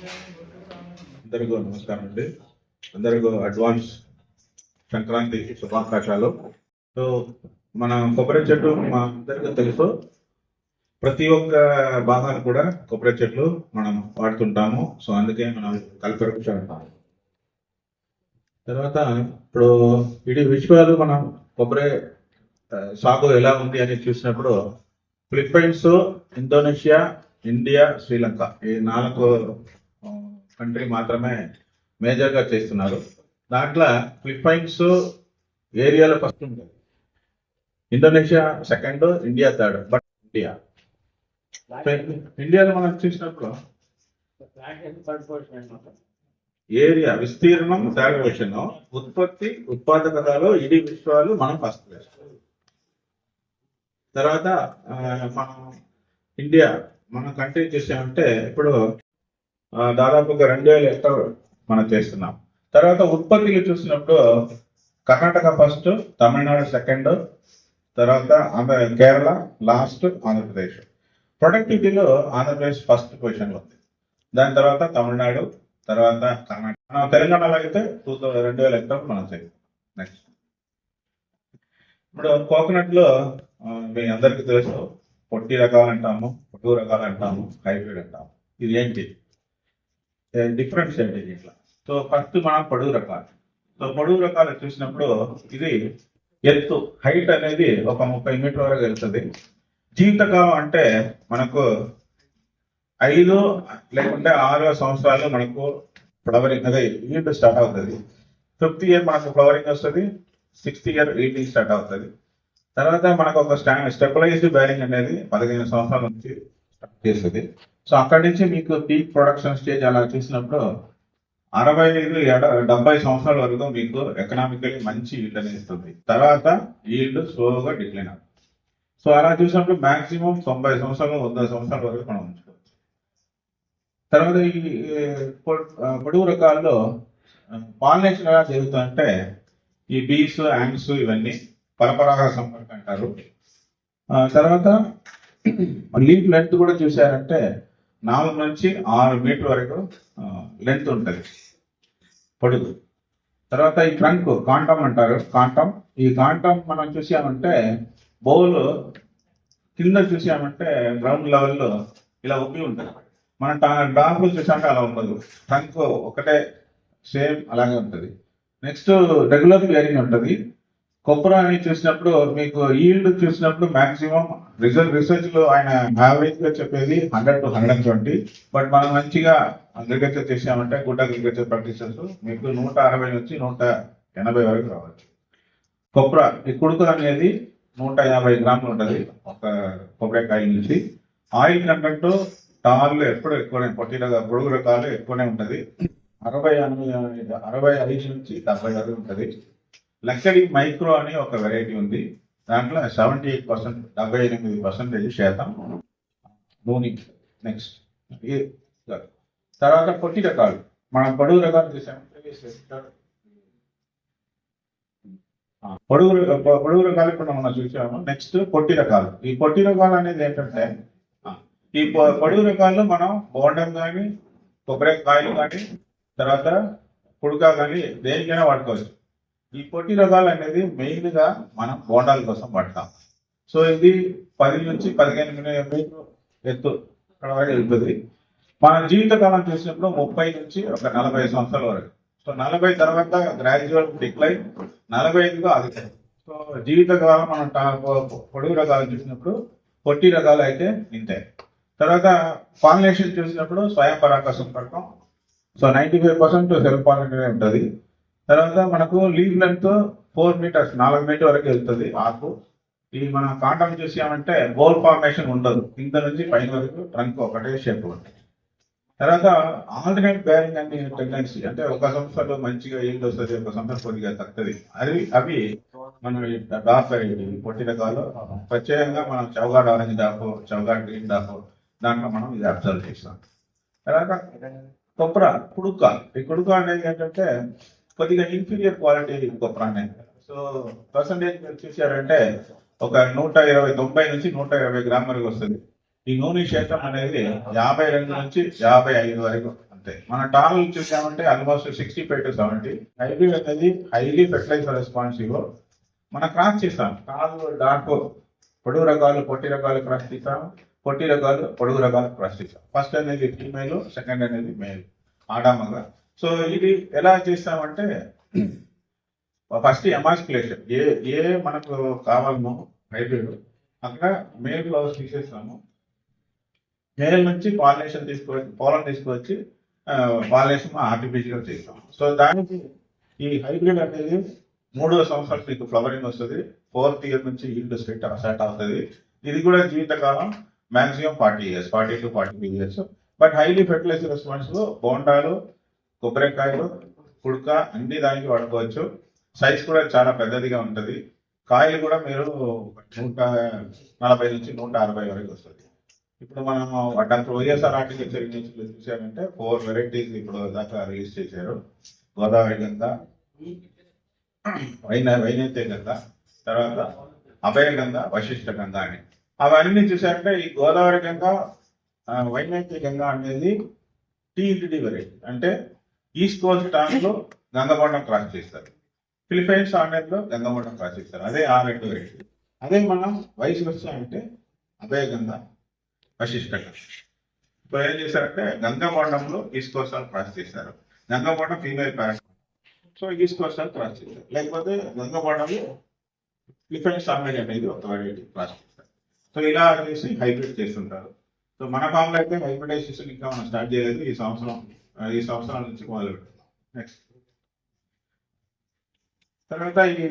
అందరికీ నమస్కారం అండి. అందరికీ అడ్వాన్స్ సంక్రాంతి శుభాకాంక్షలు. సో మన కొబ్బరి చెట్టు మా అందరికీ తెలుసు. ప్రతి ఒక్క భాగాలు కూడా కొబ్బరి చెట్లు మనం వాడుతుంటాము. సో అందుకే మనం కలిపి తర్వాత ఇప్పుడు ఇటు విషయాలు మనం కొబ్బరి సాగు ఎలా ఉంది అని చూసినప్పుడు ఫిలిప్పైన్స్ ఇండోనేషియా ఇండియా శ్రీలంక. ఈ నాలుగు కంట్రీ మాత్రమే మేజర్గా చేస్తున్నారు. దాంట్లో ఫిలిప్పైన్స్ ఏరియాలో ఫస్ట్ ఉంటుంది Indonesia second India third but India. ఇండియాలో మనం చూసినప్పుడు ఏరియా విస్తీర్ణం థర్డ్ పొజిషన్ ఉత్పత్తి ఉత్పాదకతలో ఇడి విశ్వాలు మనం ఫస్ట్ ప్లేస్ తర్వాత మనం ఇండియా మన కంట్రీ చూసామంటే ఇప్పుడు దాదాపుగా రెండు వేల హెక్టర్ మనం చేస్తున్నాం. తర్వాత ఉత్పత్తిలు చూసినప్పుడు కర్ణాటక ఫస్ట్ తమిళనాడు సెకండ్ తర్వాత ఆంధ్ర కేరళ లాస్ట్ ఆంధ్రప్రదేశ్. ప్రొడక్టివిటీలో ఆంధ్రప్రదేశ్ ఫస్ట్ పొజిషన్ ఉంది. దాని తర్వాత తమిళనాడు తర్వాత కర్ణాటక. తెలంగాణలో అయితే టూ రెండు వేల హెక్టర్ మనం చేస్తాం నెక్స్ట్ ఇప్పుడు కోకోనట్లో మీ అందరికీ తెలుసు పొట్టి రకాలు అంటాము పొట్టు రకాలు అంటాము హైబ్రిడ్ అంటాము. ఇది ఏంటి? డిఫరెంట్ ఏంటి దీంట్లో సో ఫస్ట్ మనం పొడుగు రకాలు. సో పొడుగు రకాలు చూసినప్పుడు ఇది ఎత్తు హైట్ అనేది ఒక ముప్పై మీటర్ వరకు వెళ్తుంది. జీవితకాలం అంటే మనకు ఐదు లేకుంటే ఆరు సంవత్సరాలు మనకు ఫ్లవరింగ్ అదే ఈల్డ్ స్టార్ట్ అవుతుంది. ఫిఫ్త్ ఇయర్ మనకు ఫ్లవరింగ్ వస్తుంది సిక్స్త్ ఇయర్ ఈల్డింగ్ స్టార్ట్ అవుతుంది. తర్వాత మనకు ఒక స్టా స్టెబిలైజ్డ్ బ్యారింగ్ అనేది పదిహేను సంవత్సరాల నుంచి చేస్తుంది. సో అక్కడి నుంచి మీకు పీక్ ప్రొడక్షన్ స్టేజ్ అలా చూసినప్పుడు అరవై ఐదు డెబ్బై సంవత్సరాల వరకు మీకు ఎకనామికలీ మంచి ఈల్డ్ అనేది ఇస్తుంది తర్వాత ఈల్డ్ స్లోగా డిక్లైన్ అవుతుంది. సో అలా చూసినప్పుడు మాక్సిమం తొంభై సంవత్సరాలు వంద సంవత్సరాల వరకు మనం ఉంచుకోవచ్చు. తర్వాత ఈ పొడుగు రకాల్లో పాలినేషన్ ఎలా జరుగుతుందంటే ఈ బీస్ యాంగ్స్ ఇవన్నీ పరపరాగ సంపర్కం అంటారు. తర్వాత లీఫ్ లెంత్ కూడా చూసారంటే నాలుగు నుంచి ఆరు మీటర్ వరకు లెంత్ ఉంటుంది. పొడుగు. తర్వాత ఈ ట్రంక్ కాంటం అంటారు. కాంటం ఈ కాంటం మనం చూసామంటే బౌల్ కింద చూసామంటే గ్రౌండ్ లెవెల్లో ఇలా ఉబ్బి ఉంటుంది. మన డార్క్ చూసామంటే అలా ఉండదు. ట్రంక్ ఒకటే సేమ్ అలాగే ఉంటుంది. నెక్స్ట్ రెగ్యులర్ బేరింగ్ ఉంటుంది. కొబ్బరి అని చూసినప్పుడు మీకు ఈల్డ్ చూసినప్పుడు మాక్సిమం రిజల్ట్ రీసెర్చ్లో ఆయన యావరేజ్గా చెప్పేది hundred to hundred twenty but మనం మంచిగా అగ్రికల్చర్ చేసామంటే గుడ్ అగ్రికల్చర్ ప్రాక్టీసెస్ మీకు నూట అరవై నుంచి నూట ఎనభై వరకు రావచ్చు. కొప్పర ఈ కుడుకు అనేది నూట యాభై గ్రాములు ఉంటుంది ఒక కొబ్బరికాయ నుంచి. ఆయిల్ కంటెంట్ టార్లు ఎప్పుడు ఎక్కువనే పొట్టిగా పొడుగు రకాలు ఎక్కువనే ఉంటుంది. అరవై అరవై ఐదు నుంచి డెబ్బై వరకు ఉంటుంది. లక్షడి మైక్రో అనే ఒక వెరైటీ ఉంది. దాంట్లో సెవెంటీ ఎయిట్ పర్సెంట్ డెబ్బై ఎనిమిది పర్సెంటేజ్ శాతం నూనె నెక్స్ట్ తర్వాత పొట్టి రకాలు. మనం పొడుగు రకాలు చూసామంటే పొడుగు ర- పొడుగు రకాలు ఇప్పుడు మనం చూసాము. నెక్స్ట్ పొట్టి రకాలు. ఈ పొట్టి రకాలు అనేది ఏంటంటే ఈ పొడుగు రకాల్లో మనం బోండం కానీ కొబ్బరికాయలు కానీ తర్వాత పుడక కానీ దేనికైనా వాడుకోవచ్చు. ఈ పొట్టి రకాలు అనేది మెయిన్గా మనం బోండాల కోసం పడతాం సో ఇది పది నుంచి పదిహేను మీటర్ ఎత్తు అక్కడ వరకు వెళ్తుంది మన జీవితకాలం చూసినప్పుడు ముప్పై నుంచి ఒక నలభై సంవత్సరాల వరకు. సో నలభై తర్వాత గ్రాడ్యువల్ డిక్లైన్ నలభై ఐదుగా అది సో జీవితకాలం మనం పొడుగు రకాలు చూసినప్పుడు పొట్టి రకాలు అయితే ఇంతే. తర్వాత పాలినేషన్ చూసినప్పుడు స్వయం పరాకాశం పడటం. So ninety five percent self pollination ఉంటుంది. తర్వాత మనకు లీవ్ లెంత్ ఫోర్ మీటర్స్ నాలుగు మీటర్ వరకు వెళ్తుంది. ఆకు ఈ మన కాండం చూసామంటే బోల్ ఫార్మేషన్ ఉండదు. కింద నుంచి పైన వరకు ట్రంక్ ఒకటే షేప్ ఉంటుంది తర్వాత ఆల్టర్నేట్ బేరింగ్ అనే టెండెన్సీ అంటే ఒక సంవత్సరంలో మంచిగా ఈల్డ్ వస్తుంది ఒక సంవత్సరం కొద్దిగా తక్కువది. అవి అవి మన వెరైటీ పొట్టి రకాలు ప్రత్యేకంగా మనం Chowghat orange dwarf Chowghat green dwarf దాంట్లో మనం ఇది అబ్జర్వ్ చేస్తాం. తర్వాత కొప్పర కుడుక. ఈ కుడుక అనేది ఏంటంటే కొద్దిగా ఇన్ఫీరియర్ క్వాలిటీ ఇంకో అనేది సో పర్సంటేజ్ మీరు చూసారంటే ఒక నూట ఇరవై తొంభై నుంచి నూట ఇరవై గ్రామ్ వరకు వస్తుంది. ఈ నూనె శాతం అనేది యాభై రెండు నుంచి యాభై ఐదు వరకు అంతే. మన టాల్ చూసామంటే almost sixty five to seventy hybrid అనేది హైలీ ఫెర్టిలైజర్ రెస్పాన్సివ్ మనం క్రాస్ చేస్తాం. టాల్ డార్క్ పొడుగు రకాలు పొట్టి రకాలు క్రాస్ చేస్తాం. పొట్టి రకాలు పొడుగు రకాలు క్రాస్ చేస్తాం. ఫస్ట్ అనేది ఫీమేల్ సెకండ్ అనేది మేల్ ఆడామగా సో ఇది ఎలా చేస్తామంటే ఫస్ట్ ఎమాస్కులేషన్. ఏ ఏ మనకు కావాలనో హైబ్రిడ్ అక్కడ మేల్ ఫ్లవర్స్ తీసేస్తాము. మేల్ నుంచి పాలినేషన్ తీసుకువచ్చి పోలం తీసుకొచ్చి పాలినేషన్ ఆర్టిఫిషియల్ చేస్తాము. సో దానికి ఈ హైబ్రిడ్ అనేది మూడో సంవత్సరం మీకు ఫ్లవరింగ్ వస్తుంది ఫోర్త్ ఇయర్ నుంచి ఈల్డ్ సెట్ సెట్ అవుతుంది. ఇది కూడా జీవితకాలం maximum forty years forty to forty years. But highly fertiliser రెస్పాన్స్లో బోండాలు కొబ్బరికాయలు పుడక అన్ని దానికి వాడుకోవచ్చు. సైజ్ కూడా చాలా పెద్దదిగా ఉంటుంది. కాయలు కూడా మీరు నూట నలభై నుంచి నూట అరవై వరకు వస్తుంది. ఇప్పుడు మనం డాక్టర్ వైఎస్ఆర్ ఆర్టికల్చర్ యూనివర్సిటీలో చూసారంటే ఫోర్ వెరైటీస్ ఇప్పుడు దాకా రిలీజ్ చేశారు. గోదావరి గంగ వైన వైనైతే గంగ తర్వాత అభయ గంగ వశిష్ఠ గంగ అని. అవన్నీ చూసారంటే ఈ గోదావరి గంగ ఆ, వైనైతే గంగ అనేది టీఈడి వెరైటీ అంటే ఈస్ట్ కోస్ట్లో గంగబండం క్రాస్ చేస్తారు. ఫిలిపైన్స్ ఆండ్లో గంగబండం క్రాస్ చేస్తారు. అదే ఆ రెండు వెరైటీ అదే మనం వయసు వస్తా అంటే అభయ గంగ వశిష్ఠ ఇప్పుడు ఏం చేశారంటే గంగబండంలో ఈస్ట్ కోస్ట్ క్రాస్ చేశారు. Gangabondam female parent so east coast cross చేశారు. లేకపోతే గంగబండంలో ఫిలిపైన్స్ ఆండ్ అనేది ఒక వెరైటీ క్రాస్ చేస్తారు సో ఇలా అనేసి హైబ్రిడ్ చేస్తుంటారు. సో మన ఫామ్లో అయితే హైబ్రిడైజేషన్ ఇంకా మనం స్టార్ట్ చేయలేదు. ఈ సంవత్సరం ఈ సంవత్సరాల నుంచి మొదలు నెక్స్ట్ తర్వాత ఈ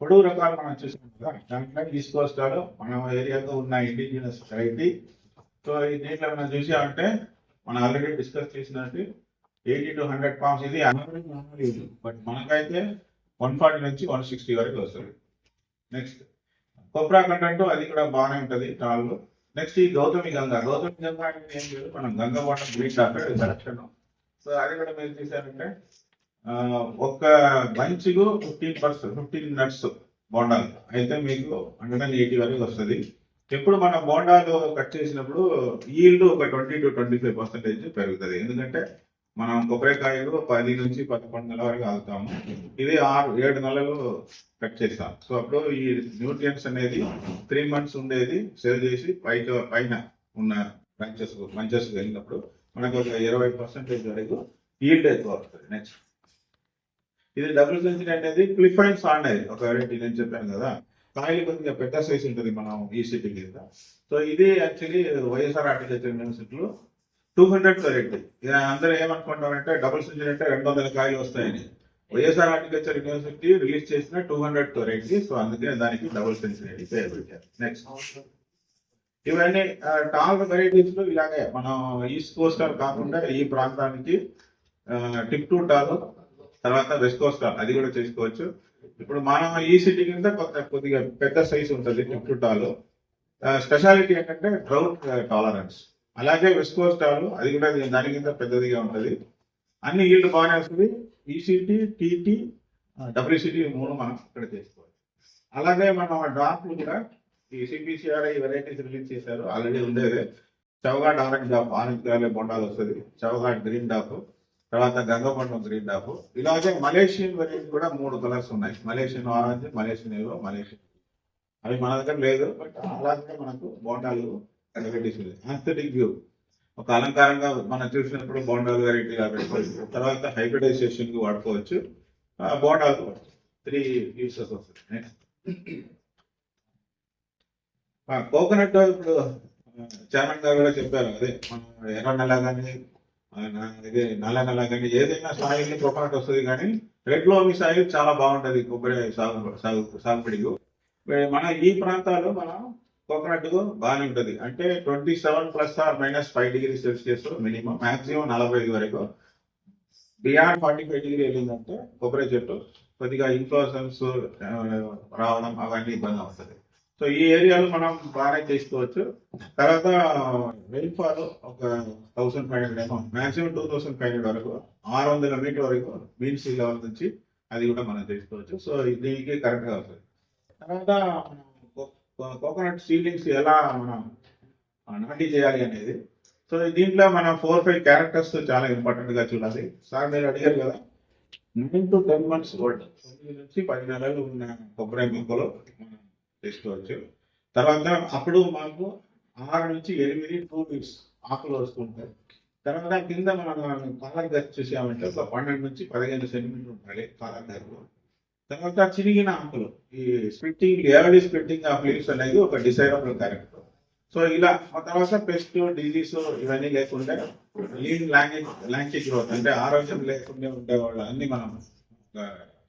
పొడుగు రకాలు మనం చూసాం కదా దాంట్లో ఈస్ట్ కోస్టాలో మన ఏరియాలో ఉన్న ఇండిజినస్ సొసైటీ సో ఈ దీంట్లో మనం చూసామంటే మనం ఆల్రెడీ డిస్కస్ చేసినట్టు ఎయిటీ టు హండ్రెడ్ పామ్స్ ఇది అనాలి బట్ మనకైతే వన్ ఫార్టీ నుంచి వన్ సిక్స్టీ వరకు వస్తుంది. నెక్స్ట్ కొబ్రా కంటెంట్ అది కూడా బాగానే ఉంటుంది టాల్లో. నెక్స్ట్ ఈ గౌతమి గంగ. గౌతమి గంగ అంటే ఏం లేదు. మనం Ganga water green doctor selection so అది కూడా మీరు చూసారంటే ఒక్క బంచ్కు ఫిఫ్టీన్ పర్సెంట్ ఫిఫ్టీన్ నట్స్ బోండాలు. అయితే మీకు హండ్రెడ్ అండ్ ఎయిటీ వరకు వస్తుంది. ఎప్పుడు మనం బోండాలు కట్ చేసినప్పుడు ఈల్డ్ ఒక twenty to twenty five percentage పెరుగుతుంది. ఎందుకంటే మనం కొబ్బరికాయలు పది నుంచి పదకొండు నెలల వరకు ఆగుతాము. ఇది ఆరు ఏడు నెలలు కట్ చేస్తాం. సో అప్పుడు ఈ న్యూట్రియన్స్ అనేది త్రీ మంత్స్ ఉండేది సేవ్ చేసి పైకి పైన ఉన్న బ్రాంచెస్ బ్రాంచెస్ వెళ్ళినప్పుడు మనకు ఒక ఇరవై పర్సెంటేజ్ వరకు ఈల్డ్ ఎక్కువ వస్తుంది నెక్స్ట్ ఇది డబుల్ సెంచరీ అనేది క్లిఫైన్స్ అనేది. ఒక వెరైటీ నేను చెప్పాను కదా. కాయలు కొద్దిగా పెద్ద సైజ్ ఉంటుంది మనం ఈ సిటీ కింద. సో ఇది యాక్చువల్లీ వైఎస్ఆర్ ఆర్టికల్చర్ యూనివర్సిటీలో టూ హండ్రెడ్ వెరైటీ అందరూ ఏమనుకుంటారంటే డబుల్ సెంచరీ అంటే రెండు వందల కాయలు వస్తాయని. వైఎస్ఆర్ అగ్రికల్చర్ యూనివర్సిటీ రిలీజ్ చేసిన టూ హండ్రెడ్ వెరైటీ సో అందుకే దానికి డబుల్ సెంచరీ అని పేరు పెట్టారు. నెక్స్ట్ ఇవన్నీ టాల్ వెరైటీస్లో ఇలాగే మనం ఈస్ట్ కోస్ట్ కాకుండా ఈ ప్రాంతానికి టిప్ టు టాల్ తర్వాత వెస్ట్ కోస్టల్ అది కూడా చేసుకోవచ్చు. ఇప్పుడు మనం ఈ సిటీ కింద కొత్త కొద్దిగా పెద్ద సైజ్ ఉంటుంది టిప్ టు టాల్. స్పెషాలిటీ ఏంటంటే డ్రౌట్ టాలరెన్స్ అలాగే వెస్ట్ కోస్టాల్ అది కూడా దాని కింద పెద్దదిగా ఉంటుంది. అన్ని ఈల్డ్ బాగానే వస్తుంది. ఈసీటీ టీటీ డబ్ల్యూసిటీ మూడు మనం ఇక్కడ చేసుకోవచ్చు అలాగే మనం డాప్లు కూడా ఈ సిపిసిఆర్ ఈ వెరైటీస్ రిలీజ్ చేశారు. ఆల్రెడీ ఉండేది. చౌగాట్ ఆరెంజ్ డాప్ ఆరెంజ్ కలర్లో బొండాలు వస్తుంది. చౌగాట్ గ్రీన్ డాప్ తర్వాత గంగబొండం గ్రీన్ డాప్ ఇలాగే మలేషియన్ వెరైటీ కూడా మూడు కలర్స్ ఉన్నాయి. Malaysian orange Malaysian yellow Malaysian అవి మన దగ్గర లేదు బట్ అలాగే మనకు బొండాలు వెరైటీస్ వ్యూ ఒక అలంకారంగా మనం చూసినప్పుడు బోండాలు వెరైటీగా పెట్టుకోవచ్చు. తర్వాత హైబ్రిడైజేషన్కి వాడుకోవచ్చు. ఆ, బోండాలు త్రీ యూసెస్ వస్తాయి కోకోనట్ ఇప్పుడు చైర్మన్ గారు కూడా చెప్పారు. అదే మనం ఎర్ర నెల కానీ ఇది నల్ల నెల కానీ ఏదైనా సాయిల్ని కోకోనట్ వస్తుంది కానీ రెడ్ లోమి సాయిల్ చాలా బాగుంటది కొబ్బరి సాగు సాగు సాగుబడికి మన ఈ ప్రాంతాల్లో మనం కోకోనట్ బాగానే ఉంటుంది. అంటే twenty seven plus or minus five degree Celsius minimum maximum నలభై ఐదు వరకు. బియాండ్ ఫార్టీ ఫైవ్ డిగ్రీ వెళ్ళిందంటే కొబ్బరి చెట్టు కొద్దిగా ఇన్ఫ్లోసన్స్ రావడం అవన్నీ ఇబ్బంది అవుతుంది. సో ఈ ఏరియాలో మనం బాగానే చేసుకోవచ్చు. తర్వాత ఫాల్ ఒక థౌసండ్ ఫైవ్ హండ్రెడ్ ఏమో maximum two thousand five hundred వరకు ఆరు వందల మీటర్ వరకు మీన్ సీ లెవెల్ నుంచి అది కూడా మనం చేసుకోవచ్చు. సో దీనికి కరెక్ట్గా వస్తుంది. తర్వాత కోకోనట్ సీడ్లింగ్స్ ఎలా మనం నాటి చేయాలి అనేది. సో దీంట్లో మన ఫోర్ ఫైవ్ క్యారెక్టర్స్ చాలా ఇంపార్టెంట్గా చూడాలి. సార్ మీరు అడిగారు కదా nine to ten months old తొమ్మిది నుంచి పది నెలలు ఉన్న కొబ్బరి మొక్కలు మనం తీసుకోవచ్చు తర్వాత అప్పుడు మాకు ఆరు నుంచి ఎనిమిది టూ వీక్స్ ఆకులు వస్తుంటాయి. తర్వాత కింద మనం కాలర్ గచ్చి చూసామంటే ఒక పన్నెండు నుంచి పదిహేను సెంటీమీటర్ ఉండాలి కాలర్ గదిలో తర్వాత చిరిగిన ఆకులు. ఈ splitting early splitting of leaves అనేది ఒక డిసైరబుల్ క్యారెక్టర్. సో ఇలా ఆ తర్వాత పెస్ట్ డిజీస్ ఇవన్నీ లేకుండా లీన్ లాంగ్వేజ్ లాంగ్వేజ్ గ్రోత్ అంటే ఆరోగ్యం లేకుండా ఉండేవాళ్ళు అన్ని మనం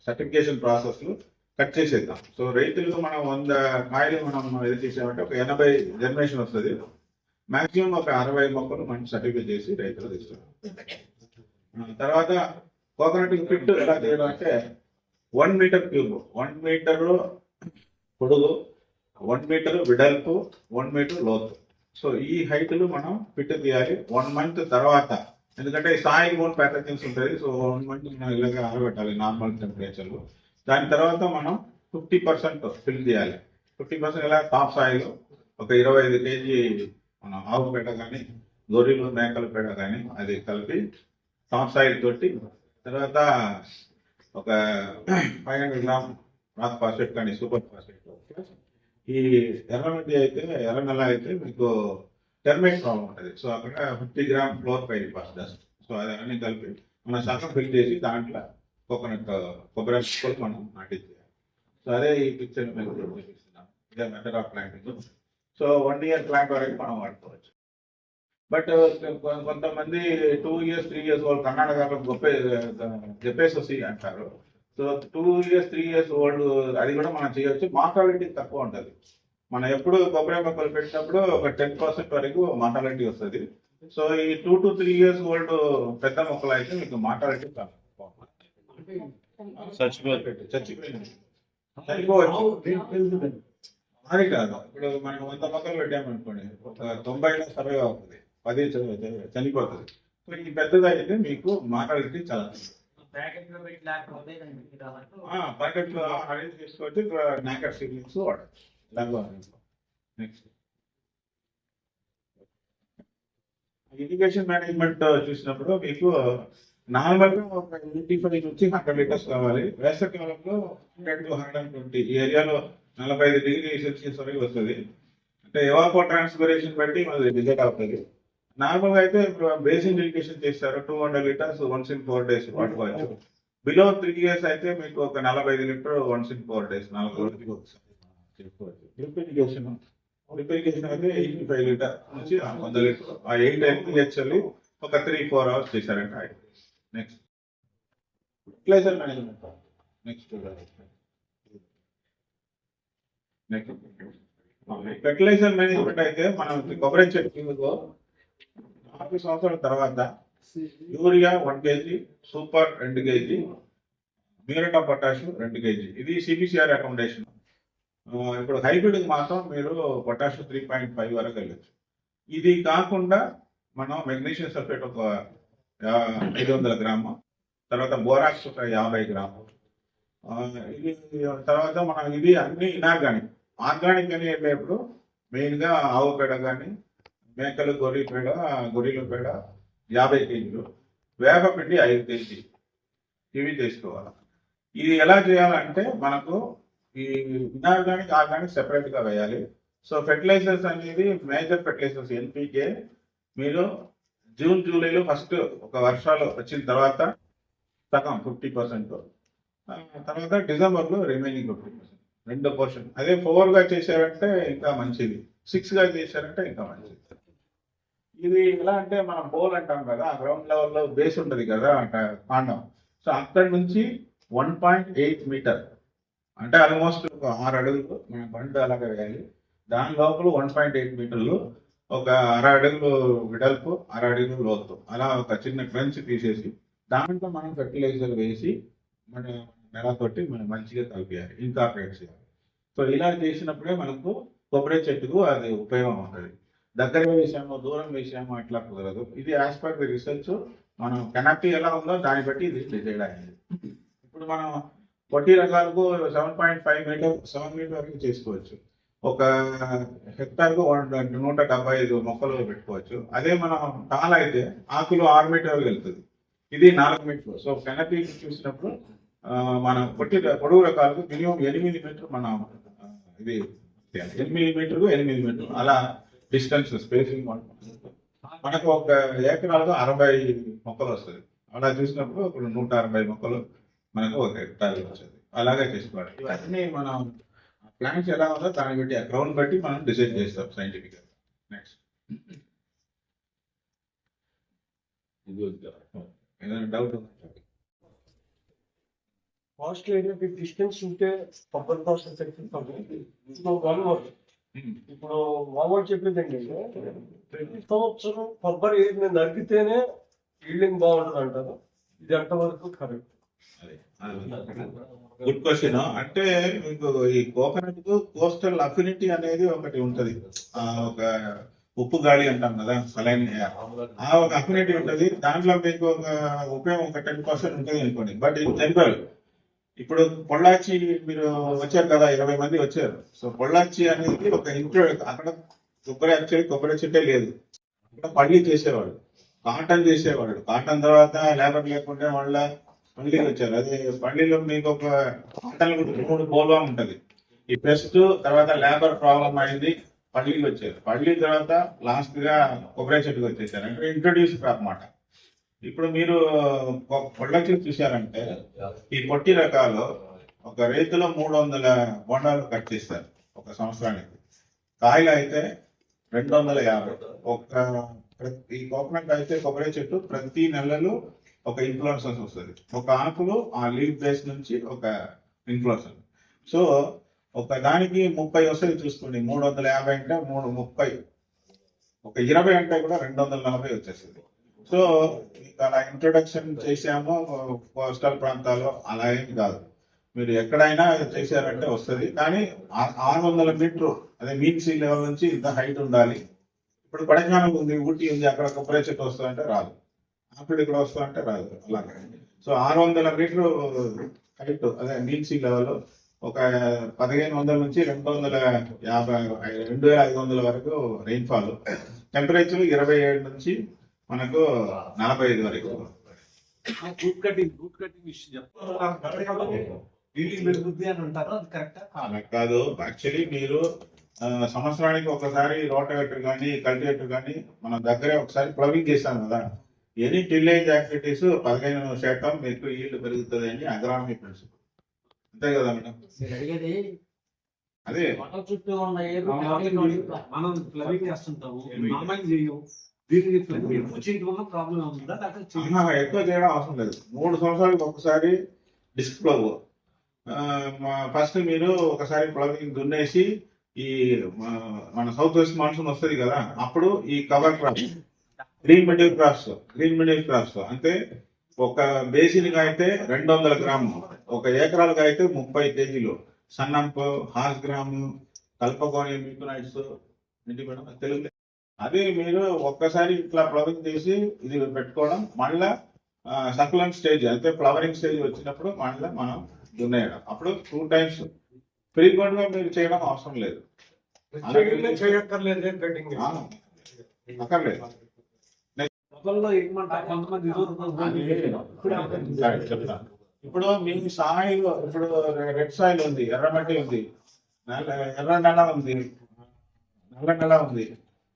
సర్టిఫికేషన్ ప్రాసెస్ కట్ చేసేద్దాం. సో రైతులు మనం వంద కాయలు మనం ఇది చేసామంటే ఒక ఎనభై జనరేషన్ వస్తుంది. మాక్సిమం ఒక అరవై మొక్కలు మనం సర్టిఫికేట్ చేసి రైతులకు ఇస్తాం తర్వాత కోకోనట్ ఫిట్ ఎలా చేయడం అంటే one metre cube. One metre పొడుగు వన్ మీటర్ విడల్పు వన్ మీటర్ లోతు. సో ఈ హైట్లు మనం ఫిట్ తీయాలి వన్ మంత్ తర్వాత. ఎందుకంటే సాయికి బోన్ ప్యాథజన్స్ ఉంటుంది సో వన్ మంత్ మనం ఇలాగ ఆరబెట్టాలి నార్మల్ టెంపరేచర్లు దాని తర్వాత మనం ఫిఫ్టీ పర్సెంట్ ఫిల్ చేయాలి. ఫిఫ్టీ పర్సెంట్ ఇలా టాప్ సాయిల్ ఒక ఇరవై ఐదు కేజీ మన ఆవు పేట కానీ గొర్రెలు మేకల పేట కానీ అది కలిపి టాప్ సాయిల్ తోటి తర్వాత ఒక five hundred gram rock phosphate కానీ సూపర్ ఫాస్ఫేట్ ఈ ఎర్రమట్టి అయితే ఎర్ర నెల అయితే మీకు టెర్మైట్ ప్రాబ్లం ఉంటుంది. సో అక్కడ ఫిఫ్టీ గ్రామ్ ఫ్లోర్ పై డస్ట్ సో అది అన్ని కలిపి మన శాతం ఫిల్ చేసి దాంట్లో కోకోనట్ కొబ్బరి కూడా మనం నాటించాలి సో అదే ఈ పిక్చర్ మీకు చూపిస్తున్నాం. ఇదే method of planting so one year plant వరకు మనం వాడుకోవచ్చు. బట్ కొంతమంది టూ ఇయర్స్ త్రీ ఇయర్స్ వాళ్ళు కర్ణాటకలో గొప్ప చెప్పేసి అంటారు. So two years three years old అది కూడా మనం చేయొచ్చు. మార్టాలిటీ తక్కువ ఉంటుంది. మనం ఎప్పుడు కొబ్బరి మొక్కలు పెట్టినప్పుడు ఒక టెన్ పర్సెంట్ వరకు మార్టాలిటీ వస్తుంది. సో ఈ two to three years old పెద్ద మొక్కలు అయితే మీకు మార్టాలిటీ తక్కువ. చచ్చిపోయింది చనిపోవచ్చు. అది కాదు. ఇప్పుడు మనం వంద మొక్కలు పెట్టామనుకోండి తొంభై సర్వే అవుతుంది. చ- చనిపోతుంది సో ఈ పెద్దది అయితే మీకు మార్టాలిటీ చాలా. ప్యాకెట్లో అరేంజ్ చేసుకోవచ్చు నాకర్ సీలింగ్స్ వాడచ్చు నెక్స్ట్ ఇరిగేషన్ మేనేజ్మెంట్ చూసినప్పుడు మీకు నార్మల్గా ఒక ఎయిటీ ఫైవ్ నుంచి హండ్రెడ్ లీటర్స్ కావాలి. వేసవికాలంలో hundred to hundred and twenty ఈ ఏరియాలో నలభై ఐదు డిగ్రీ సెల్సియస్ వరకు వస్తుంది. అంటే ఎవాపో ట్రాన్స్పిరేషన్ బట్టి అది డిజైడ్ అవుతుంది. నార్మల్గా అయితే ఇప్పుడు బేసిన్ ఇరిగేషన్ చేస్తారు two hundred litres once in four days వాడుకోవచ్చు బిలో త్రీ ఇయర్స్ అయితే మీకు ఒక నలభై ఐదు litre once in four days నలభై రోజులకి ఒకసారి ఇరిగేషన్ ఇరిగేషన్ అయితే ఎయిటీ ఫైవ్ లీటర్ నుంచి వంద లీటర్ ఆ ఎయిట్ ఎల్పిహెచ్ఎల్ ఒక త్రీ ఫోర్ అవర్స్ చేశారంటే next fertiliser management next next fertiliser management అయితే మనం కొబ్బరి చెట్టు ఆరు సంవత్సరాల తర్వాత యూరియా వన్ కేజీ సూపర్ రెండు కేజీ మ్యూరేట్ ఆఫ్ పొటాష్ రెండు కేజీ ఇది సిబిసిఆర్ అకామిడేషన్ ఇప్పుడు హైబ్రిడ్ మాత్రం మీరు పొటాష్ త్రీ పాయింట్ ఫైవ్ వరకు వెళ్ళచ్చు. ఇది కాకుండా మనం మెగ్నీషియం సల్ఫేట్ ఒక ఐదు వందల గ్రాము తర్వాత బోరాక్స్ ఒక యాభై గ్రాము. ఇది తర్వాత మనం ఇది అన్ని ఇనార్గానిక్. ఆర్గానిక్ అని వెళ్ళేప్పుడు మెయిన్గా ఆవు పేడ కానీ మేకలు గొర్రె పేడ గొర్రెల పేడ యాభై కేజీలు. వేపపిండి ఐదు కేజీ ఇవి చేసుకోవాలి ఇది ఎలా చేయాలంటే మనకు ఈ ఇనార్గానిక్ ఆర్గానిక్ సెపరేట్గా వేయాలి. సో ఫెర్టిలైజర్స్ అనేది మేజర్ ఫెర్టిలైజర్స్ ఎన్పికే. మీరు జూన్ జూలైలో ఫస్ట్ ఒక వర్షాలు వచ్చిన తర్వాత సగం ఫిఫ్టీ పర్సెంట్. తర్వాత డిసెంబర్లో రిమైనింగ్ ఫిఫ్టీ పర్సెంట్. రెండో పోర్షన్. అదే ఫోర్గా చేశారంటే ఇంకా మంచిది. సిక్స్గా చేశారంటే ఇంకా మంచిది. ఇది ఎలా అంటే మనం బోల్ అంటాం కదా గ్రౌండ్ లెవెల్లో బేస్ ఉంటుంది కదా అంటే కాండం. సో అక్కడి నుంచి వన్ పాయింట్ ఎయిట్ మీటర్ అంటే ఆల్మోస్ట్ ఒక ఆరు అడుగులు మనం బండి అలాగే వేయాలి. దాని లోపల వన్ పాయింట్ ఎయిట్ మీటర్లు ఒక అర అడుగులు వెడల్పు అర అడుగులు లోతు. అలా ఒక చిన్న ట్రెంచ్ తీసేసి దాంట్లో మనం ఫెర్టిలైజర్ వేసి మన కొట్టి మనం మంచిగా కలిపేయాలి ఇన్కార్పొరేట్ చేయాలి. సో ఇలా చేసినప్పుడే మనకు కొబ్బరి చెట్టుకు అది ఉపయోగం ఉంటుంది దగ్గర వేసాము దూరం వేసాము అట్లా కుదరదు. ఇది యాజ్ పర్ ది రీసెర్చ్ మనం కెనాపీ ఎలా ఉందో దాన్ని బట్టి ఇది డిసైడ్ అయింది ఇప్పుడు మనం పొట్టి రకాలకు seven point five metre seven metre వరకు చేసుకోవచ్చు. ఒక హెక్టార్కు నూట డెబ్బై ఐదు మొక్కలు పెట్టుకోవచ్చు. అదే మనం టాల్ అయితే ఆకులు ఆరు మీటర్ వెళ్తుంది. ఇది నాలుగు మీటర్లు. సో కెనపీ చూసినప్పుడు మన పొట్టి పొడవు రకాలకు మినిమం ఎనిమిది మీటర్ మనం ఇది ఎనిమిది మీటర్కు ఎనిమిది మీటర్ అలా డిస్టెన్స్ స్పేసింగ్ మనకు ఒక ఏకరాలకు అరవై మొక్కలు వస్తుంది అలా చూసినప్పుడు ఇప్పుడు నూట అరవై మొక్కలు మనకు ఒక హెక్టార్ వచ్చేది. అలాగే చేసుకోవాలి. ఇవన్నీ మనం ప్లాంట్స్ ఎలా ఉందో దాన్ని బట్టి ఆ గ్రౌండ్ బట్టి మనం డిసైడ్ చేస్తాం సైంటిఫిక్ నెక్స్ట్ ఏదైనా డౌట్ డిస్టెన్స్ ఉంటే తోట తెచ్చుకుంటాము ఇప్పుడు మామూలు చెప్పేది ఏంటంటే ప్రతి సంవత్సరం కొబ్బరి ఏరిని నరికితేనే ఈల్డింగ్ బాగుంటుంది అంటారు ఇది ఎంతవరకు కరెక్ట్ గుడ్ క్వశ్చన్ అంటే మీకు ఈ కోకోనట్కు కోస్టల్ అఫినిటీ అనేది ఒకటి ఉంటది. ఆ, ఒక ఉప్పు గాలి అంటాం కదా సలైన్ ఆ ఒక అఫినిటీ ఉంటది. దాంట్లో మీకు ఒక ఉపయోగం ఒక టెన్ పర్సెంట్ ఉంటుంది అనుకోండి. బట్ ఇన్ జనరల్ ఇప్పుడు పొల్లాచి మీరు వచ్చారు కదా ఇరవై మంది వచ్చారు. సో పొల్లాచి అనేది ఒక ఇంట్లో అక్కడ కొబ్బరి యాక్చువల్లీ కొబ్బరి చెట్టే లేదు. అక్కడ పల్లి చేసేవాడు కాటన్ చేసేవాడు కాటన్ తర్వాత లేబర్ లేకుండా వాళ్ళ పల్లీలు వచ్చారు. అదే పల్లీలో మీకు ఒక కాటన్ మూడు పోల్వా ఉంటుంది. ఈ పెస్ట్ తర్వాత లేబర్ ప్రాబ్లం అయింది పల్లీకి వచ్చారు. పల్లి తర్వాత లాస్ట్గా కొబ్బరి చెట్టుకి వచ్చేసారు. అంటే ఇంట్రొడ్యూస్ క్రాప్ అన్నమాట. ఇప్పుడు మీరు పొళ్ళకి చూసారంటే ఈ పొట్టి రకాలు ఒక రైతులో మూడు వందల బొండాలు కట్ చేస్తారు ఒక సంవత్సరానికి. కాయలు అయితే రెండు వందల యాభై ఒక ఈ కోకోనట్ అయితే కొబ్బరి చెట్టు ప్రతి నెలలో ఒక ఇన్ఫ్లుయెన్సెస్ వస్తుంది. ఒక ఆకులు ఆ లీవ్ బేస్ నుంచి ఒక ఇన్ఫ్లుయెన్సర్. సో ఒక దానికి ముప్పై వస్తాయి చూసుకోండి. మూడు వందల యాభై అంటే మూడు ముప్పై. ఒక ఇరవై అంటే కూడా రెండు వందల నలభై వచ్చేస్తుంది. సో మీకు అలా ఇంట్రొడక్షన్ చేసాము కోస్టల్ ప్రాంతాల్లో అలా ఏం కాదు. మీరు ఎక్కడైనా చేశారంటే వస్తుంది. కానీ ఆ- ఆరు వందల మీటర్ అదే మీన్ సీ లెవెల్ నుంచి ఇంత హైట్ ఉండాలి. ఇప్పుడు కొడైకానల్ ఉంది ఊటీ ఉంది అక్కడ కొబ్బరి చెట్టు వస్తుందంటే రాదు. అప్పుడు ఇక్కడ వస్తుందంటే రాదు అలాగే. సో ఆరు వందల మీటర్ హైట్ అదే మీన్ సీ లెవెల్ ఒక పదిహేను వందల నుంచి రెండు వందల యాభై రెండు వేల ఐదు వందల వరకు రెయిన్ఫాల్ టెంపరేచర్ ఇరవై ఏడు నుంచి మనకు నలభై ఐదు వరకు రూట్ కటింగ్ కటింగ్ విషయం పెరుగుద్ది అని అంటారు అది కరెక్టా అలా కాదు. యాక్చువల్లీ మీరు సంవత్సరానికి ఒకసారి రోటవేటర్ కానీ కల్టివేటర్ కానీ మన దగ్గరే ఒకసారి ప్లవింగ్ చేస్తాం కదా. ఎనీ టిల్లేజ్ యాక్టివిటీస్ పదిహేను శాతం మీకు ఈల్డ్ పెరుగుతుంది అని అగ్రానమీ ప్రిన్సిపల్ అంతే కదా మేడం? అదే. మొక్క చుట్టూ ఉన్న మనం ఫ్లవింగ్ చేస్తుంటాము దీనికి వల్ల ప్రాబ్లం లేకపోతే ఎక్కువ చేయడం అవసరం లేదు. మూడు సంవత్సరాలకు ఒకసారి డిస్క్ ప్లవ్ ఫస్ట్ మీరు ఒకసారి ప్లవింగ్ దున్నేసి ఈ మన సౌత్ వెస్ట్ మాన్సూన్ వస్తుంది కదా అప్పుడు ఈ cover crops green middle crops green middle crops అంటే ఒక బేసిన్ అయితే రెండు వందల గ్రాము ఒక ఏకరాలుగా అయితే ముప్పై కేజీలు. సన్నంపు హాస్ గ్రాము కల్పకోని మికునైట్స్ ఏంటి మేడం? తెలుగు అది మీరు ఒక్కసారి ఇట్లా ప్లవింగ్ చేసి ఇది పెట్టుకోవడం మళ్ళా సక్యులెంట్ స్టేజ్ అంటే ఫ్లవరింగ్ స్టేజ్ వచ్చినప్పుడు మళ్ళీ మనం దున్నేయడం. అప్పుడు టూ టైమ్స్ ఫ్రీక్వెంట్గా మీరు చేయడం అవసరం లేదు. అక్కర్లేదు. చెప్తాను. ఇప్పుడు మీ సాయిల్ ఇప్పుడు రెడ్ సాయిల్ ఉంది ఎర్రమట్టి ఉంది ఎర్ర నెల ఉంది నల్ల నెల ఉంది.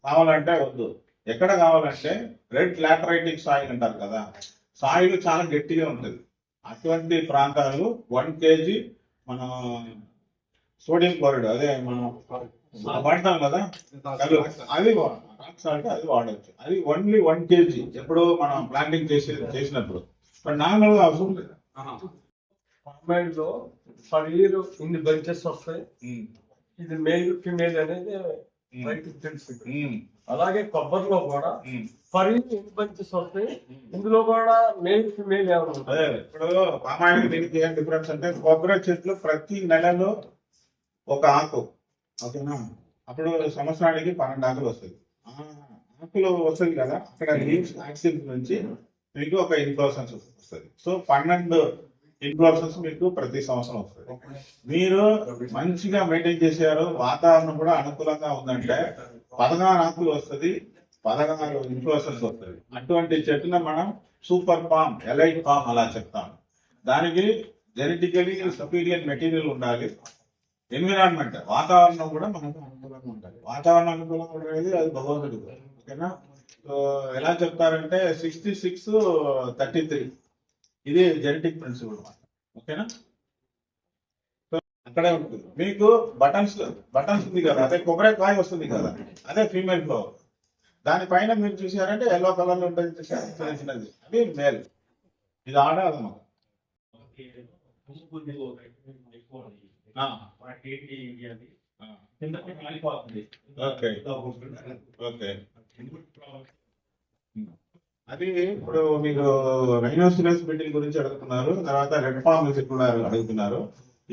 కావాలంటే వద్దు. ఎక్కడ కావాలంటే రెడ్ లాటరైటిక్ సాయిల్ అంటారు కదా సాయిల్ చాలా గట్టిగా ఉంటుంది. అటువంటి ప్రాంతాలు వన్ కేజీ మనం సోడియం క్లోరైడ్ అదే మనం వాడతాం కదా అది రాక్ సాల్ట్ అది వాడవచ్చు అది ఓన్లీ వన్ కేజీ ఎప్పుడు మనం ప్లాంటింగ్ చేసి చేసినప్పుడు. బట్ నార్మల్గా అవసరం లేదు కాంబైన్లో ఇయర్ ఇన్ని బెంచెస్ వస్తాయి. ఇది మేల్ ఫిమేల్ అనేది తెలుసు అలాగే కొబ్బరిలో కూడా. పర్ ఎన్ని బెంచెస్ వస్తాయి ఇందులో కూడా మేల్ ఫిమేల్ అదే ఇప్పుడు పామాయిల్ దీనికి ఏం డిఫరెన్స్ అంటే కొబ్బరి చెట్లు ప్రతి నెలలో ఒక ఆకు ఓకేనా? అప్పుడు సంవత్సరానికి పన్నెండు ఆకులు వస్తుంది ఆకులు వస్తుంది కదా అక్కడ లీవ్స్ యాక్సిస్ నుంచి మీకు ఒక ఇన్ఫ్లోసెన్స్ వస్తుంది. సో పన్నెండు ఇన్ఫ్లోసెన్స్ మీకు ప్రతి సంవత్సరం వస్తుంది. మీరు మంచిగా మెయింటైన్ చేశారు వాతావరణం కూడా అనుకూలంగా ఉందంటే పదహారు ఆకులు వస్తుంది పదహారు ఇన్ఫ్లోసెన్స్ వస్తుంది. అటువంటి చెట్టున మనం సూపర్ పామ్ ఎలైట్ పామ్ అలా చెప్తాం. దానికి జెనెటికలీ సపీరియర్ మెటీరియల్ ఉండాలి. ఎన్విరాన్మెంట్ వాతావరణం కూడా మనకు అనుకూలంగా ఉండాలి. వాతావరణం అనుకూలంగా ఉండేది అది భగవంతుడు ఓకేనా? సో ఎలా చెప్తారంటే సిక్స్టీ సిక్స్ థర్టీ త్రీ ఇది జెనెటిక్ ప్రిన్సిపల్ ఓకేనా? అక్కడే ఉంటుంది. మీకు బటన్స్ బటన్స్ ఉంది కదా? అదే కొబ్బరి కాయ వస్తుంది కదా? అదే ఫీమేల్ ఫ్లవర్ దానిపైన మీరు చూసారంటే ఎల్లో కలర్లో ఉంటుంది చూసారా అది మేల్ ఇది ఆడ ఆ. ఓకే. ఓకే. అది ఇప్పుడు మీరు రైనోసిరస్ బీటిల్ గురించి అడుగుతున్నారు తర్వాత రెడ్ ఫార్మ్ కూడా అడుగుతున్నారు.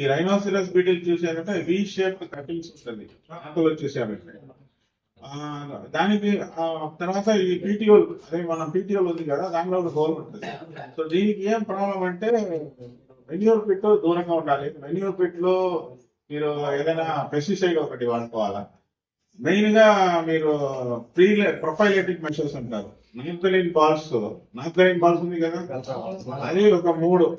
ఈ రైనోసిరస్ బీటిల్ చూసారంటే వి షేప్ కటింగ్స్ ఉంటుంది. ఆకులు చూసారంటే దానికి తర్వాత ఈ పీటీఓల్ అదే మనం పీటీఓల్ ఉంది కదా దానిలో ఒక హోల్ ఉంటుంది. సో దీనికి ఏం ప్రాబ్లం అంటే మెన్యూర్ పిట్ దూరంగా ఉండాలి. మెన్యూర్ పిట్లో మీరు ఏదైనా పెస్టిసైడ్ ఒకటి వాడుకోవాలా? మెయిన్గా మీరు ప్రీ ప్రొఫైలెటిక్ మెషర్స్ అంటారు. నాప్థలిన్ బాల్స్ నాప్థలిన్ బాల్స్ ఉంది కదా? అది ఒక మూడు.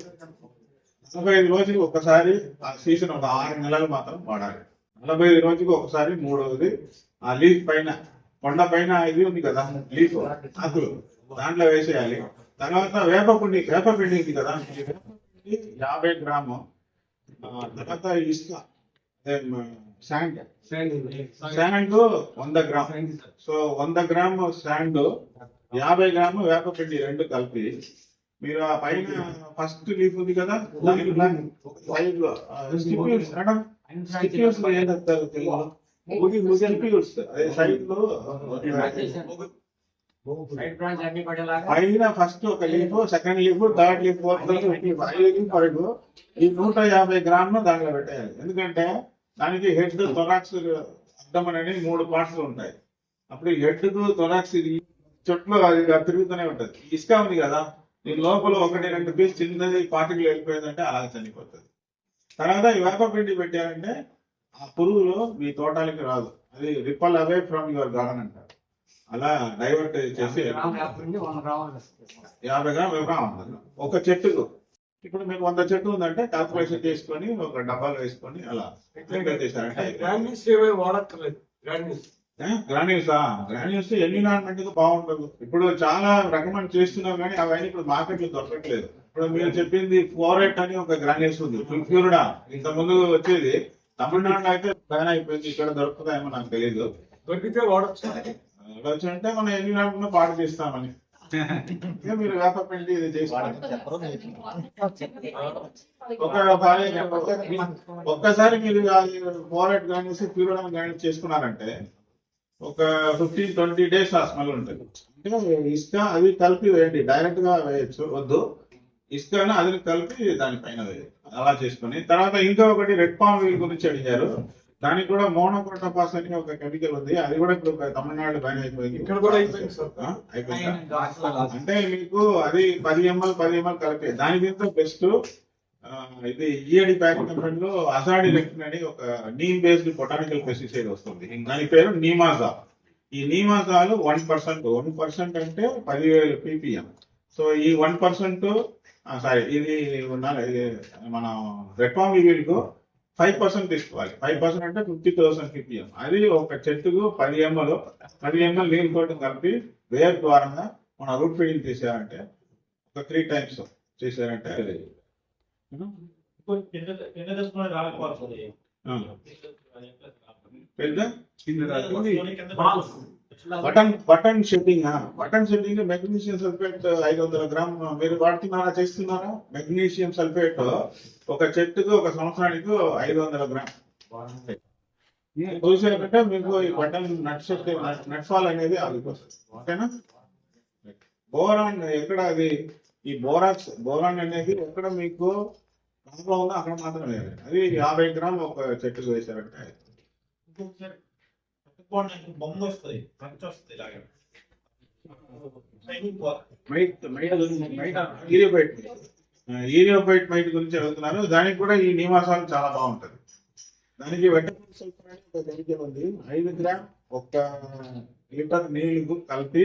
నలభై ఐదు రోజులు ఒకసారి ఆ సీజన్ ఒక ఆరు నెలలు మాత్రం వాడాలి. నలభై ఐదు రోజులకు ఒకసారి మూడవది ఆ లీఫ్ పైన కొండ పైన ఇది ఉంది కదా? లీఫ్ ఆకులు. దాంట్లో వేసేయాలి. తర్వాత వేపపిండి వేపపిండి ఉంది కదా? యాభై గ్రాము. తర్వాత ఇసుక. శాండ్ శాండ్ వంద గ్రామ్. సో వంద గ్రామ్ శాండ్ యాభై గ్రాము వేపపిండి రెండు కలిపి మీరు ఆ పైన ఫస్ట్ లీఫ్ ఉంది కదా? సైడ్లో పైన ఫస్ట్ ఒక leaf second leaf third leaf fourth leaf వరకు ఈ నూట యాభై గ్రాములు దాంట్లో పెట్టేయాలి. ఎందుకంటే దానికి హెడ్ థొరాక్స్ అర్థం అనేది మూడు పార్ట్స్ ఉంటాయి. అప్పుడు హెడ్ థొరాక్స్ ఇది ఇలా తిరుగుతూనే ఉంటది. ఇసుక ఉంది కదా ఈ లోపల ఒకటి రెండు పీస్ చిన్నది పార్టికల్ వెళ్ళిపోయిందంటే అలాగే చనిపోతుంది. తర్వాత ఈ వేపపిండి పెట్టారంటే ఆ పురుగులు మీ తోటాలకి రాదు. అది repel away from your garden అంటారు. అలా డైవర్ట్ చేసి యాభై గ్రామ్ ఇవ్వడం ఉంటుంది ఒక చెట్టుకు. ఇప్పుడు మీకు వంద చెట్టు ఉందంటే కాల్కులేషన్ చేసుకొని ఒక డబ్బాలు వేసుకొని అలా చేశారంటే వాడక్కర్లేదు. గ్రాండ్స్ గ్రాన్యూస్ గ్రాన్యూస్ ఎన్విరాన్మెంట్కి బాగుంటుంది ఇప్పుడు చాలా రికమెండ్ చేస్తున్నాం కానీ అవన్నీ ఇప్పుడు మార్కెట్లో దొరకట్లేదు. ఇప్పుడు మీరు చెప్పింది ఫోరెట్ అని ఒక గ్రాన్యూస్ ఉంది. ఫుల్ఫ్యూర్డా ఇంత ముందు వచ్చేది తమిళనాడులో అయితే బ్యాన్ అయిపోయింది. ఇక్కడ దొరుకుతుందేమో నాకు తెలియదు దొరికితే వాడచ్చు. అంటే మన ఎన్విరాన్మెంట్లో పాడు చేస్తామని. మీరు వేపపిండి ఇది ఒకసారి ఒక్కసారి మీరు ఫోరెట్ కానీ ప్యూరోడం కానీ చేసుకున్నారంటే ఒక ఫిఫ్టీన్ ట్వంటీ డేస్ ఆ స్మెల్ ఉంటుంది. అంటే ఇసుక అవి కలిపి వేయండి. డైరెక్ట్గా వేయచ్చు. వద్దు. ఇసుక అది కలిపి దానిపైన వేయాలి అలా చేసుకొని. తర్వాత ఇంకా ఒకటి రెడ్ పామ్ వీల్ గురించి అడిగారు. దానికి కూడా మోనోక్రోటోపాస్ అని ఒక కెమికల్ ఉంది. అది కూడా ఇప్పుడు తమిళనాడు బ్యాన్ అయిపోయింది. ఇక్కడ కూడా అయిపోయింది సార్. ఆ, అయిపోయిందా? అంటే మీకు అది పది ఎంఎల్ పది ఎంఎల్ కలిపి. దానికింత బెస్ట్ ఇది ఈఎడి ప్యాకెట్ కంపెనీలో అజాడి లెక్టిన్ అని ఒక నీమ్ బేస్డ్ పొటానికల్ పెస్టిసైడ్ వస్తుంది. దాని పేరు నీమాజా. ఈ నీమాజాలు వన్ పర్సెంట్ వన్ పర్సెంట్ అంటే పదివేలు పీపీఎం. సో ఈ వన్ పర్సెంట్ సారీ ఇది మన రెట్వామి వీల్కు ఫైవ్ పర్సెంట్ తీసుకోవాలి. ఫైవ్ పర్సెంట్ అంటే ఫిఫ్టీ థౌసండ్ పీపీఎం. అది ఒక చెట్టుకు పది ఎంఎల్ పది ఎంఎల్ నీళ్ళు తోటి కలిపి వేర్ ద్వారా మన రూట్ ఫీడింగ్ చేశారంటే ఒక త్రీ టైమ్స్ చేశారంటే పెద్ద? Button button shedding button shedding magnesium sulphate ఐదు వందల గ్రామ్ మీరు వాడుతున్నారా చేస్తున్నారా? మెగ్నీషియం సల్ఫేట్ ఒక చెట్టుకు ఒక సంవత్సరానికి ఐదు వందల గ్రామ్ చూసారంటే మీకు ఈ బటన్ నట్ నట్ ఫాల్ అనేది ఆగిపోతుంది. ఓకేనా? బోరాన్ ఎక్కడ అది? ఈ బోరాక్స్ బోరాన్ అనేది ఎక్కడ మీకు ప్రాబ్లం ఉందో? అక్కడ మాత్రం వేయాలి అది యాభై గ్రామ్ ఒక చెట్టుకు వేసారంటే బొమ్మ వస్తుంది పంచ వస్తుంది ఇలాగే మైట్ గురించి అడుగుతున్నారు. దానికి కూడా ఈ నివాసాలు చాలా బాగుంటది. దానికి ఉంది ఐదు గ్రామ్ ఒక లీటర్ నీళ్ళు కలిపి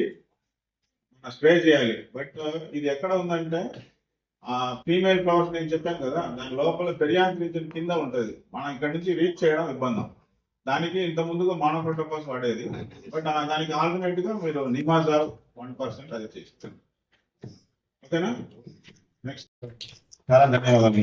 స్ప్రే చేయాలి. బట్ ఇది ఎక్కడ ఉందంటే ఆ ఫీమేల్ ఫ్లవర్స్ నేను చెప్పాను కదా దాని లోపల పెరియాంత్ రీజన్ కింద ఉంటది. మనం ఇక్కడ నుంచి రీచ్ చేయడం ఇబ్బంది. దానికి ఇంత ముందుగా మోనోప్రోటోకాల్స్ వాడేది. బట్ దానికి ఆల్టర్నేట్గా మీరు నిమాజాల్ వన్ పర్సెంట్ అది చేస్తుంది ఓకేనా? నెక్స్ట్ చాలా ధన్యవాదాలు